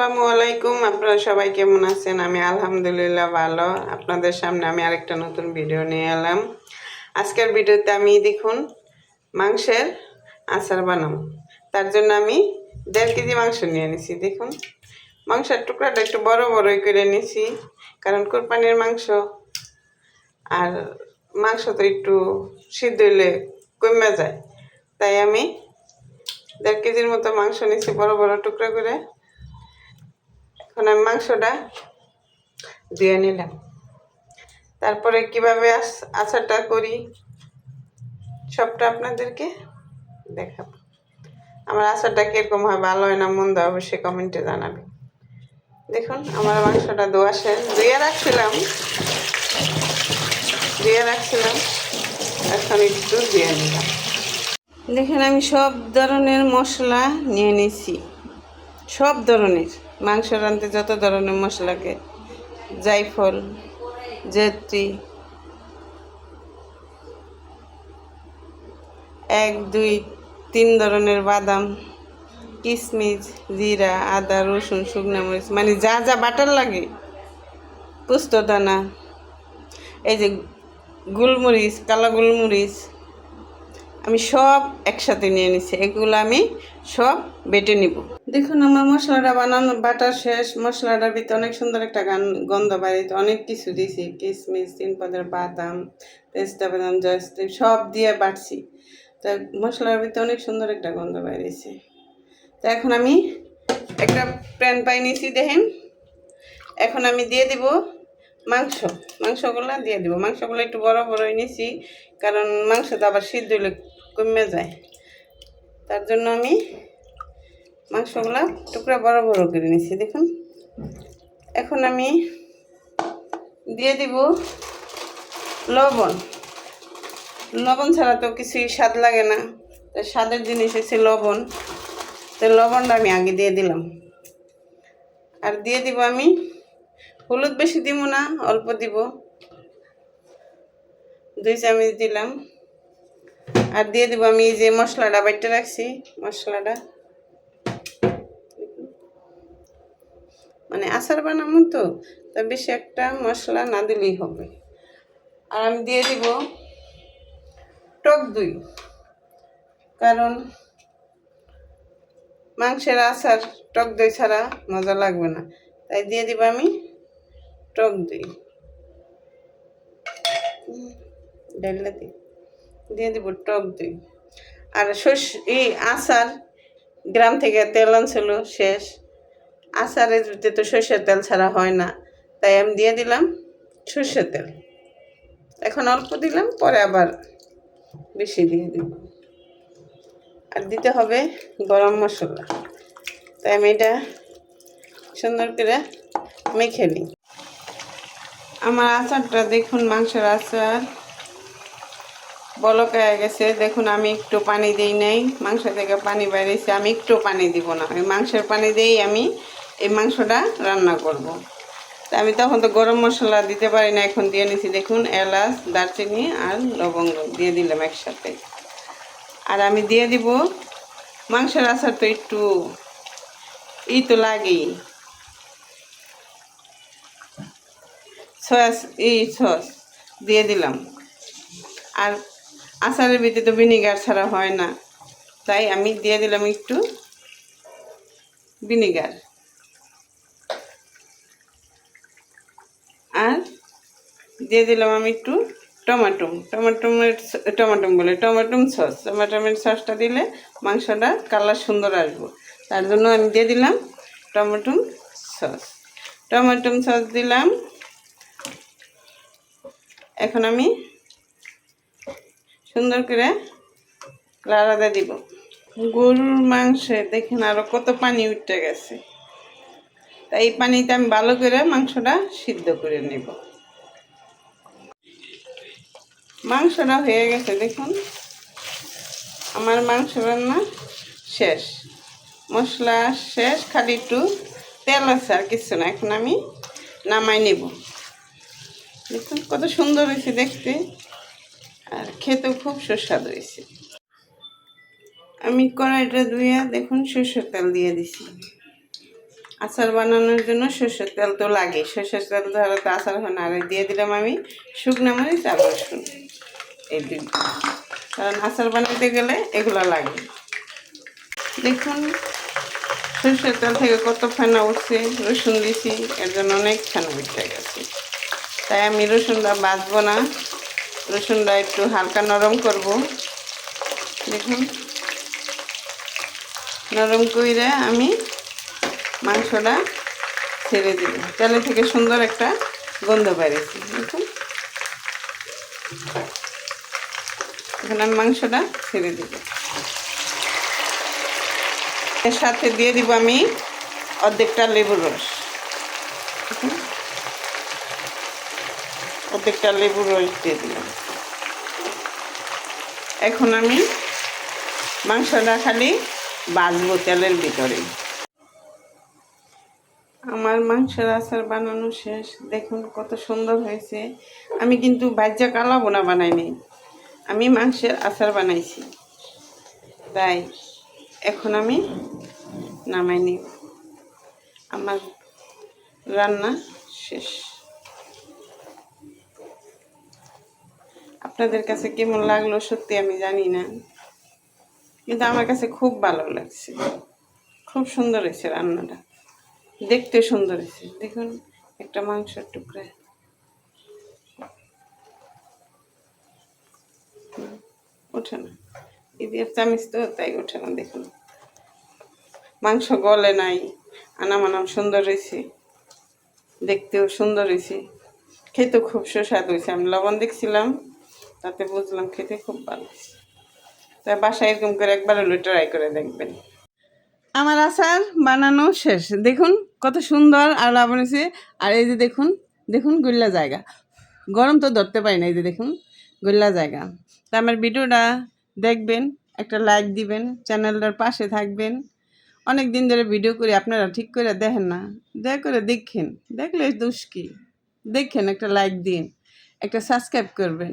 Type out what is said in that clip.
আসসালামু আলাইকুম, আপনারা সবাই কেমন আছেন? আমি আলহামদুলিল্লাহ ভালো। আপনাদের সামনে আমি আরেকটা নতুন ভিডিও নিয়ে এলাম। আজকের ভিডিওতে আমি দেখুন, মাংসের আচার বানাবো। তার জন্য আমি দেড় কেজি মাংস নিয়ে নিছি, দেখুন। মাংসের টুকরাটা একটু বড় বড়ই করে নিছি, কারণ কোরবানির মাংস, আর মাংস তো একটু সিদ্ধ হইলে কমে যায়। তাই আমি দেড় কেজির মতো মাংস নিছি, বড় বড় টুকরা করে। আমি মাংসটা ধুয়ে নিলাম। তারপরে কীভাবে আচ- আচারটা করি, সবটা আপনাদেরকে দেখাবো। আমার আচারটা কীরকম হয়, ভালো হয় না মন্দ হয় অবশ্যই কমেন্টে জানাবে দেখুন, আমার মাংসটা ধোয়া শেষ। ধুয়ে রাখছিলাম। ধুয়ে রাখছিলাম। এখন একটু ধুয়ে নিলাম। দেখেন, আমি সব ধরনের মশলা নিয়ে নিছি। সব ধরনের। মাংস রাঁধতে যত ধরনের মশলাকে জায়ফল, জেত্রি, এক, দুই, তিন ধরনের বাদাম কিশমিশ জিরা, আদা, রসুন, শুকনো মরিচ মানে যা যা বাটার লাগে। পোস্তদানা এই যে গোলমরিচ, কালো গোলমরিচ আমি সব একসাথে নিয়ে নিছি, এগুলো আমি সব বেটে নিব। দেখুন আমার মশলাটা বানানো, বাটা শেষ। মশলাটার ভিতরে অনেক সুন্দর একটা গান, গন্ধ বাড়িতে অনেক কিছু দিয়েছি কিশমিশ তিন পদের বাদাম, পেস্তা বাদাম জয়স্ত্রী সব দিয়ে বাটছি। তা মশলার ভিতরে অনেক সুন্দর একটা গন্ধ বাইরেছে তো এখন আমি একটা প্যান পাই নিয়েছি দেখেন। এখন আমি দিয়ে দিব মাংস, মাংসগুলো দিয়ে দিব। মাংসগুলো একটু বড় বড় নিয়েছি কারণ মাংস তো আবার সিদ্ধ হলে কমে যায়। তার জন্য আমি মাংসগুলো টুকরা বড় বড় করে নিয়েছি দেখুন। এখন আমি দিয়ে দিব লবণ। লবণ ছাড়া তো কিছুই স্বাদ লাগে না। তো স্বাদের জিনিস হচ্ছে লবণ। তো লবণটা আমি আগে দিয়ে দিলাম। আর দিয়ে দিব আমি হলুদ বেশি দিব না, অল্প দিব। দুই চামচ দিলাম। আর দিয়ে দিব আমি যে মশলাটা বাইটে রাখছি, মশলাটা। মানে আচার বানাবো তো, তা বেশি একটা মশলা না দিলেই হবে। আর আমি দিয়ে দিব টক দই। কারণ মাংসের আচার টক দই ছাড়া মজা লাগবে না। তাই দিয়ে দিব আমি টক দই। ডাইলা দিই। দিয়ে দিব টক দই। আর শস্য, এই আচার, গ্রাম থেকে তেল আনছিল শেষ। আচারের তো সর্ষের তেল ছাড়া হয় না। তাই আমি দিয়ে দিলাম সর্ষের তেল। এখন অল্প দিলাম, পরে আবার বেশি দিয়ে দিব। আর দিতে হবে গরম মশলা। তাই আমি এটা সুন্দর করে মেখে নিই। আমার আচারটা দেখুন, মাংসের আচার। বলক হয়ে গেছে। দেখুন, আমি একটু পানি দিই নাই। মাংস থেকে পানি বেরিয়েছে। আমি একটু পানি দিব না। ওই মাংসের পানি দিয়েই আমি এই মাংসটা রান্না করব। তা আমি তখন তো গরম মশলা দিতে পারি না। এখন দিয়ে নিছি, দেখুন, এলাচ, দারচিনি আর লবঙ্গ দিয়ে দিলাম একসাথে। আর আমি দিয়ে দিব মাংসের আচার তো একটু ই তো লাগেই। সয়াস এই সস দিয়ে দিলাম। আর আচারের ভিতরে তো ভিনিগার ছাড়া হয় না। তাই আমি দিয়ে দিলাম একটু ভিনিগার। আর দিয়ে দিলাম আমি একটু টমাটোম। টমাটোমের টমাটোম বলে, টমাটোম সস টমাটোমের সসটা দিলে মাংসটা কালার সুন্দর আসব। তার জন্য আমি দিয়ে দিলাম টমাটোম সস টমাটোম সস দিলাম এখন আমি সুন্দর করে লাড়াতে দিব। গরুর মাংসে দেখেন আরও কত পানি উঠে গেছে। তাই এই পানিতে আমি ভালো করে মাংসটা সিদ্ধ করে নেব। মাংসটা হয়ে গেছে, দেখুন। আমার মাংস রান্না শেষ। মশলা শেষ, খালি একটু তেল আছে আর কিছু না। এখন আমি নামাই নেব। দেখুন, কত সুন্দর হয়েছে দেখতে। আর খেতেও খুব সুস্বাদু হয়েছে। আমি কড়াইটা ধুয়ে দেখুন, সরষের তেল দিয়ে দিছি। আচার বানানোর জন্য সর্ষের তেল তো লাগে। সর্ষের তেল ধরো তো আচার হয় না আর দিয়ে দিলাম আমি শুকনো মরিচ আর রসুন। এই দুই। কারণ আচার বানাতে গেলে এগুলো লাগে। দেখুন, সর্ষের তেল থেকে কত ফেনা উঠছে। রসুন দিছি, এর জন্য অনেক ফেনা উঠে গেছে। তাই আমি রসুনটা বাঁচবো না। রসুনটা একটু হালকা নরম করব। দেখুন। নরম কইরে আমি মাংসটা ছেড়ে দিব। তেলে থেকে সুন্দর একটা গন্ধ বেরিয়েছে। দেখুন। এখন আমি মাংসটা ছেড়ে দিব। এর সাথে দিয়ে দিব আমি অর্ধেকটা লেবুর রস। দেখুন। অর্ধেকটা লেবুর রস দিয়ে দিলাম। এখন আমি মাংসটা খালি বাজবো তেলের ভিতরে। আমার মাংসের আচার বানানো শেষ। দেখুন কত সুন্দর হয়েছে। আমি কিন্তু বাজ্যা কালা বোনা বানাইনি। আমি মাংসের আচার বানাইছি। তাই এখন আমি নামাই নিব। আমার রান্না শেষ। আপনাদের কাছে কেমন লাগল সত্যি আমি জানি না। কিন্তু আমার কাছে খুব ভালো লাগছে। খুব সুন্দর হয়েছে রান্নাটা। দেখতে সুন্দর হয়েছে। দেখুন, একটা মাংসের টুকরা। ওঠে না। ঈদের চামিচ তো, তাই ওঠে না, দেখুন। মাংস গলে নাই, আনাম আনাম সুন্দর হয়েছে। দেখতেও সুন্দর হয়েছে। খেতে খুব সুস্বাদু হয়েছে। আমি লবণ দেখছিলাম। তাতে বুঝলাম খেতে খুব ভালো। তাই বাসায় এরকম করে একবার হলো ট্রাই করে দেখবেন। আমার আচার বানানো শেষ। দেখুন কত সুন্দর আর লবণ আর এই যে দেখুন দেখুন গুল্লা জায়গা। গরম তো ধরতে পারি না, এই যে দেখুন গুল্লা জায়গা। তা আমার ভিডিওটা দেখবেন, একটা লাইক দিবেন, চ্যানেলটার পাশে থাকবেন। অনেক দিন ধরে ভিডিও করি, আপনারা ঠিক করে দেখেন না। দয়া করে দেখেন। দেখলে দোষ কি? দেখেন একটা লাইক দিন, একটা সাবস্ক্রাইব করবেন।